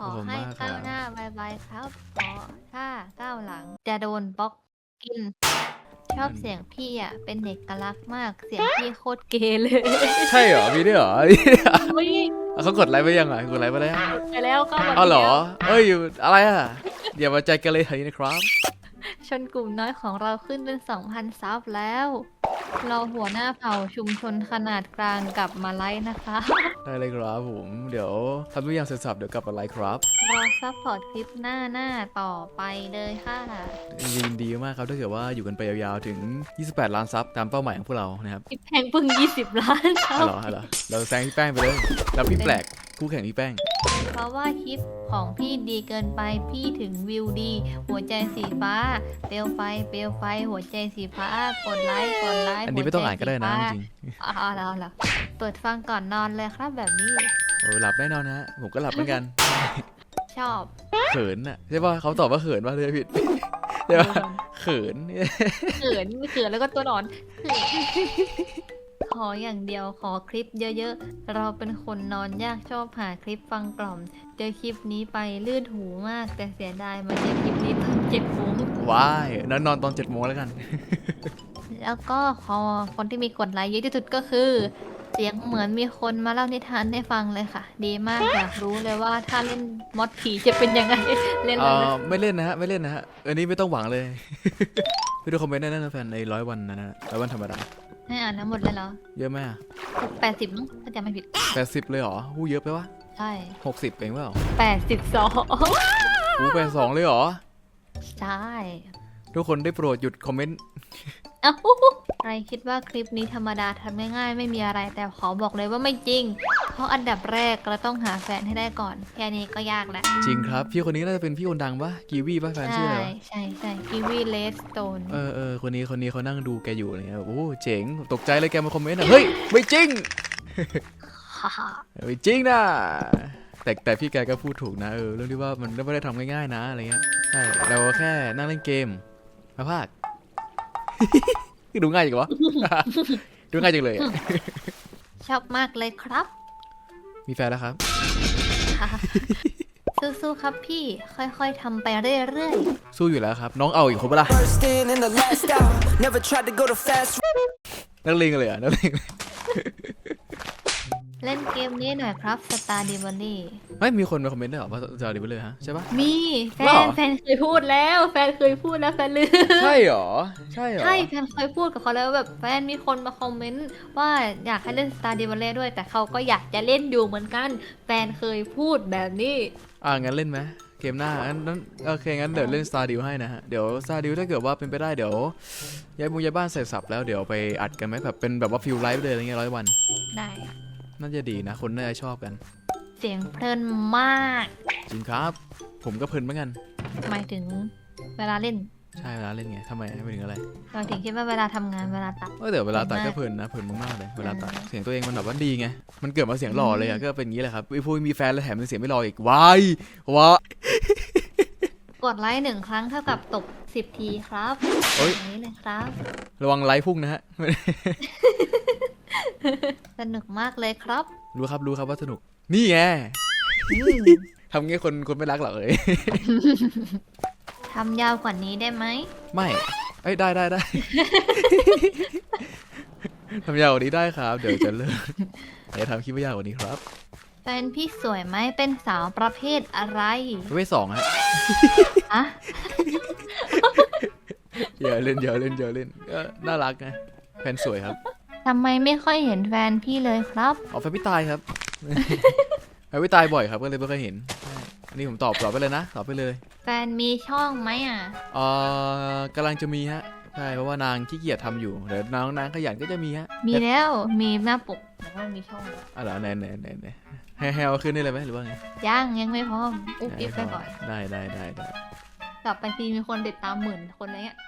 ขอขอบคุณให้มากครับก้าวหน้าไวๆครับ ขอถ้าก้าวหลัง จะโดนบล็อกกิน ชอบเสียงพี่อะ เป็นเอกลักษณ์มาก เสียงพี่โคตรเกย์เลย ใช่เหรอ มีด้วยเหรออุ๊ยเขากดไลค์ไปยังไงกดไลค์ไปแล้วไปแล้วก็วันเอาเหรอดียวเอ้ยอะไรอะอย่ามาใจกันเลยเฮ้ยนะครับ ชนกลุ่มน้อยของเราขึ้นเป็น2,000ซับแล้ว เราหัวหน้าเผ่าชุมชนขนาดกลางกลับมาไลฟ์นะคะ ได้เลยครับผม เดี๋ยวทำทุกอย่างเสร็จสับเดี๋ยวกลับมาไลค์ครับ รอซัพพอร์ตคลิปหน้าหน้าต่อไปเลยค่ะ ยินดีมากครับถ้าเกิดว่าอยู่กันไปยาวๆถึง 28 ล้านซับตามเป้าหมายของพวกเรานะครับพี่แพงเพิ่ง 20 ล้านครัอ๋บอเหรออ๋อเหรอเราแซงพี่แป้งไปเลยแล้วพี่แปลกคู่แข่งพี่แป้ง เพราะว่าคลิปของพี่ดีเกินไปพี่ถึงวิวดี หัวใจสีฟ้า เปลวไฟ เปลวไฟ หัวใจสีฟ้ากดไลค์กดไลค์อันนี้ไม่ต้องอ่านก็ได้นะจริงอ๋อแล้วเหรอเปิดฟังก่อนนอนเลยครับแบบนี้ ๆเออหลับแน่นอนนะฮะผมก็หลับเหมือนกัน ชอบ เขินอะใช่ป่ะเขาตอบว่าเขินป่ะเลยผิดใช่ป่ะเขินเขินเขินแล้วก็ตัวหนอนเขินขออย่างเดียวขอคลิปเยอะๆ เราเป็นคนนอนยากชอบหาคลิปฟังกล่อม เจอคลิปนี้ไปลื่นหูมาก แต่เสียดายมาเจอคลิปนี้ตอนเจ็ดโมงว้ายนอนนอนตอนเจ็ดโมงแล้วกัน แล้วก็ขอคนที่มีกดไลค์เยอะที่สุดก็คือ เสียงเหมือนมีคนมาเล่านิทานให้ฟังเลยค่ะ ดีมากอยากรู้เลยว่าถ้าเล่นมอดผีจะเป็นยังไงเล่นเอเลยอนะไม่เล่นนะฮะไม่เล่นนะฮะอันนี้ไม่ต้องหวังเลยพี่ดูคอมเมนต์ได้นะแฟนในร้อยวันนะนะร้อยวันธรรมดาให้อ่านทั้งหมดเลยเหรอเยอะไหมอะแปดสิบมั้งถ้าจำไม่ผิดแปดสิบเลยเหรอหูเยอะไปวะใช่หกสิบเองเปล่าแปดสิบสองหูแปดสองเลยเหรอ ใช่ทุกคนได้โปรดหยุดคอมเมนต์ เอ้าใครคิดว่าคลิปนี้ธรรมดาทำง่ายๆ ไม่มีอะไรแต่ขอบอกเลยว่าไม่จริง เพราะอันดับแรกเราต้องหาแฟนให้ได้ก่อน แค่นี้ก็ยากแล้ว จริงครับ พี่คนนี้น่าจะเป็นพี่คนดังปะกีวีปะแฟนชื่อใช่อะไรวะใช่ใช่กิวีเลสโตนเออเออคนนี้คนนี้เขานั่งดูแกอยู่อะไรเงี้ยโอ้เจ๋งตกใจเลยแกมาคอมเมนต์อะเฮ้ยไม่จริงฮ่าฮ่าไม่จริงนะแต่แต่พี่แกก็พูดถูกนะเออเรื่องที่ว่ามันไม่ได้ทำง่ายๆนะอะไรเงี้ยใช่เราแค่นั่งเล่นเกมมาพาก ดูง่ายจังวะ ดูง่ายจังเลยอะชอบมากเลยครับมีแฟนแล้วครับสู้ๆครับพี่ค่อยๆทำไปเรื่อยสู้อยู่แล้วครับ น้องเอาอีกคนปะล่ะ First in and the last out. Never tried to go the fast นักเลงเลยเหรอะนักเลงๆ เล่นเกมนี้หน่อยครับสตาร์ดิบอนี่ไม่มีคนมาคอมเมนต์ด้วยเหรอว่าจะเอาดีไปเลยฮะใช่ปะ มีแฟหรนอ แฟนเคยพูดแล้ว แฟนเคยพูดแล้วแฟนลืม ใช่เหรอใช่เหรอใช่แฟนเคยพูดกับเขาแล้วว่าแบบแฟนมีคนมาคอมเมนต์ว่าอยากให้เล่นสตาร์ดิบอนี่ด้วย แต่เขาก็อยากจะเล่นอยู่เหมือนกัน แฟนเคยพูดแบบนี้ อ่างั้นเล่นไหมเกมหน้างั้นงั้นโอเคงั้นเดี๋ยวเล่น Star Deal ให้นะฮะเดี๋ยว Star Deal ถ้าเกิดว่าเป็นไปได้เดี๋ยวย้ายมูย้ายบ้านเสร็จสับแล้วเดี๋ยวไปอัดกันไหมแบบเป็นแบบว่าฟิลไลฟ์เลยอะไรเงี้ยร้อยวัน ได้ น่าจะดีนะ คนน่าจะชอบกัน เสียงเพลินมาก จริงครับ ผมก็เพลินเหมือนกัน หมายถึงเวลาเล่นใช่เวลาเล่นไงทำไมไม่ถึงอะไรเราถึงคิดว่าเวลาทำงานเวลาตัด เออเดี๋ยวเวลาตัดเพลินมากก็เพลินนะเพลินมากๆเลยเวลาตัดอืมเสียงตัวเองมันแบบว่าดีไงมันเกิดมาเสียงหล่อเลยอะก็เป็นอย่างนี้แหละครับวิพูมีแฟนแล้วแถมเป็นเสียงไม่หล่ออีกวายวายกดไลค์หนึ่งครั้งเท่ากับตกสิบทีครับเอ้ยอย่างนี้เลยครับ ระวังไลฟ์พุ่งนะฮะ สนุกมากเลยครับ รู้ครับรู้ครับว่าสนุก นี่ไงอืมทำงี้คนคนไม่รักหรอกเอ้ยทำยาวกว่านี้ได้ไหม ไม่ เอ้ยได้ได้ได้ ทำยาวกว่านี้ได้ครับ เดี๋ยวจะเลิกเดี๋ยวทำคลิปไม่ยาวกว่านี้ครับแฟนพี่สวยไหม เป็นสาวประเภทอะไรประเภทสองฮะอะอย่าเล่นอย่าเล่นอย่าเล่นก็น่ารักไงแฟนสวยครับ ทำไมไม่ค่อยเห็นแฟนพี่เลยครับเอาแฟนพี่ตายครับ แฟนพี่ตายบ่อยครับก็เลยไม่เคยเห็นใช่อันนี้ผมตอบตอบไปเลยนะ ตอบไปเลยแฟนมีช่องไหมอะ เอ่อกำลังจะมีฮะ ใช่ เพราะว่านางขี้เกียจทำอยู่ เดี๋ยวน้องนางขยันก็จะมีฮะมีแล้ว มีหน้าปกแต่ว่ามีช่องอ๋อเหรอไหนไหนไหนไหนให้ให้เอาขึ้นได้เลยไหมหรือว่าไงยังยังไม่พร้อม อุ๊บอิ๊บไปก่อน ได้ได้ได้ได้กลับไปทีมีคนติดตามหมื่นคนอะไรเงี้ย